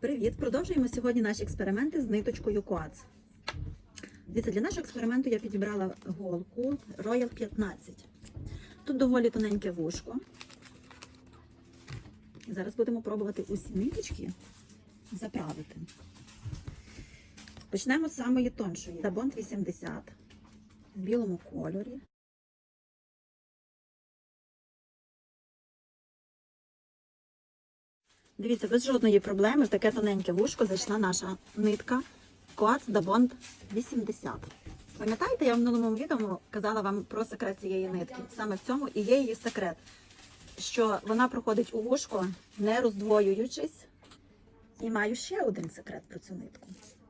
Привіт! Продовжуємо сьогодні наші експерименти з ниточкою Коац. Дивіться, для нашого експерименту я підібрала голку Royal 15. Тут доволі тоненьке вушко. Зараз будемо пробувати усі ниточки заправити. Почнемо з самої тоншої. Дабонт 80 в білому кольорі. Дивіться, без жодної проблеми таке тоненьке вушко зайшла наша нитка Coats Dabond 80. Пам'ятаєте, я в минулому відео казала вам про секрет цієї нитки. Саме в цьому і є її секрет, що вона проходить у вушко, не роздвоюючись. І маю ще один секрет про цю нитку.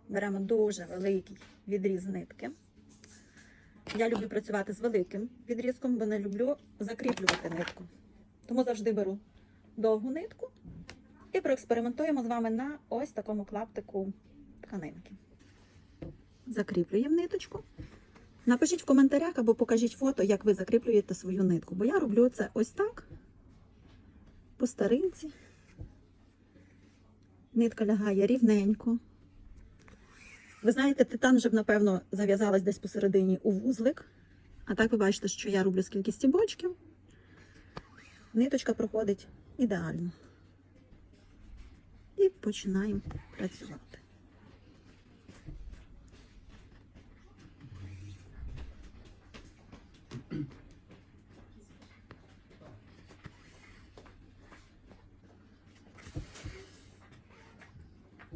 Беремо дуже великий відріз нитки. Я люблю працювати з великим відрізком, бо не люблю закріплювати нитку. Тому завжди беру довгу нитку і проекспериментуємо з вами на ось такому клаптику тканинки. Закріплюємо ниточку. Напишіть в коментарях або покажіть фото, як ви закріплюєте свою нитку. Бо я роблю це ось так, по старинці. Нитка лягає рівненько. Ви знаєте, титан вже б, напевно, зав'язалась десь посередині у вузлик. А так ви бачите, що я роблю скільки стібочків. Ниточка проходить ідеально починаємо працювати.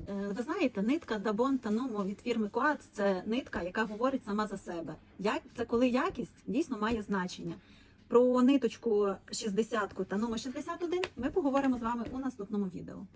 Е, Ви знаєте, нитка Дабон та Номо від фірми Коац це нитка, яка говорить сама за себе. Це коли якість дійсно має значення. Про ниточку 60 та Номо 61 ми поговоримо з вами у наступному відео.